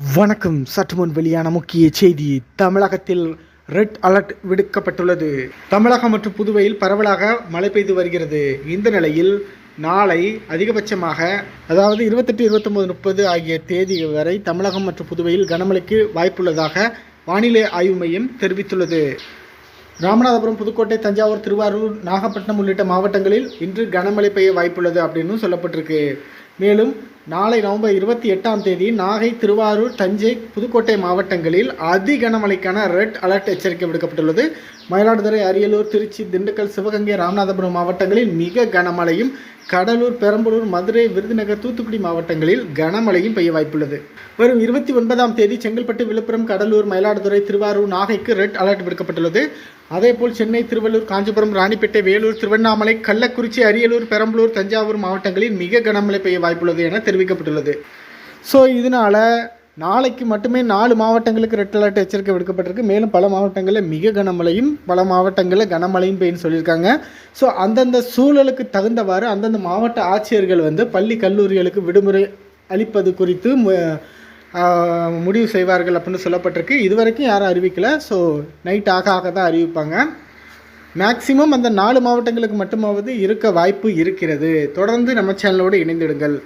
வணக்கம். சற்று முன் வெளியான முக்கிய செய்தி. தமிழகத்தில் ரெட் அலர்ட் விடுக்கப்பட்டுள்ளது. தமிழகம் மற்றும் புதுவையில் பரவலாக மழை பெய்து வருகிறது. இந்த நிலையில் நாளை அதிகபட்சமாக அதாவது இருபத்தெட்டு இருபத்தொம்போது முப்பது ஆகிய தேதி வரை தமிழகம் மற்றும் புதுவையில் கனமழைக்கு வாய்ப்புள்ளதாக வானிலை ஆய்வு மையம் தெரிவித்துள்ளது. ராமநாதபுரம் புதுக்கோட்டை தஞ்சாவூர் திருவாரூர் நாகப்பட்டினம் உள்ளிட்ட மாவட்டங்களில் இன்று கனமழை பெய்ய வாய்ப்புள்ளது அப்படின்னு சொல்லப்பட்டிருக்கு. மேலும் நாளை நவம்பர் இருபத்தி எட்டாம் தேதி நாகை திருவாரூர் தஞ்சை புதுக்கோட்டை மாவட்டங்களில் அதி கனமழைக்கான ரெட் அலர்ட் எச்சரிக்கை விடுக்கப்பட்டுள்ளது. மயிலாடுதுறை அரியலூர் திருச்சி திண்டுக்கல் சிவகங்கை ராமநாதபுரம் மாவட்டங்களில் மிக கனமழையும் கடலூர் பெரம்பலூர் மதுரை விருதுநகர் தூத்துக்குடி மாவட்டங்களில் கனமழையும் பெய்ய வாய்ப்புள்ளது. வரும் இருபத்தி ஒன்பதாம் தேதி செங்கல்பட்டு விழுப்புரம் கடலூர் மயிலாடுதுறை திருவாரூர் நாகைக்கு ரெட் அலர்ட் விடுக்கப்பட்டுள்ளது. அதேபோல் சென்னை திருவள்ளூர் காஞ்சிபுரம் ராணிப்பேட்டை வேலூர் திருவண்ணாமலை கள்ளக்குறிச்சி அரியலூர் பெரம்பலூர் தஞ்சாவூர் மாவட்டங்களில் மிக கனமழை பெய்ய வாய்ப்புள்ளது என தெரிவிக்கப்பட்டுள்ளது. ஸோ இதனால் நாளைக்கு மட்டுமே நாலு மாவட்டங்களுக்கு ரெட் அலர்ட் எச்சரிக்கை விடுக்கப்பட்டிருக்கு. மேலும் பல மாவட்டங்களில் மிக கனமழையும் பல மாவட்டங்களில் கனமழையும் பெய்யும் சொல்லியிருக்காங்க. ஸோ அந்தந்த சூழலுக்கு தகுந்தவாறு அந்தந்த மாவட்ட ஆட்சியர்கள் வந்து பள்ளி கல்லூரிகளுக்கு விடுமுறை அளிப்பது குறித்து முடிவு செய்வார்கள் அப்படின்னு சொல்லப்பட்டிருக்கு. இதுவரைக்கும் யாரும் அறிவிக்கலை. ஸோ நைட் ஆக ஆக தான் அறிவிப்பாங்க. மேக்ஸிமம் அந்த நாலு மாவட்டங்களுக்கு மட்டுமாவது இருக்க வாய்ப்பு இருக்கிறது. தொடர்ந்து நம்ம சேனலோடு இணைந்திடுங்கள்.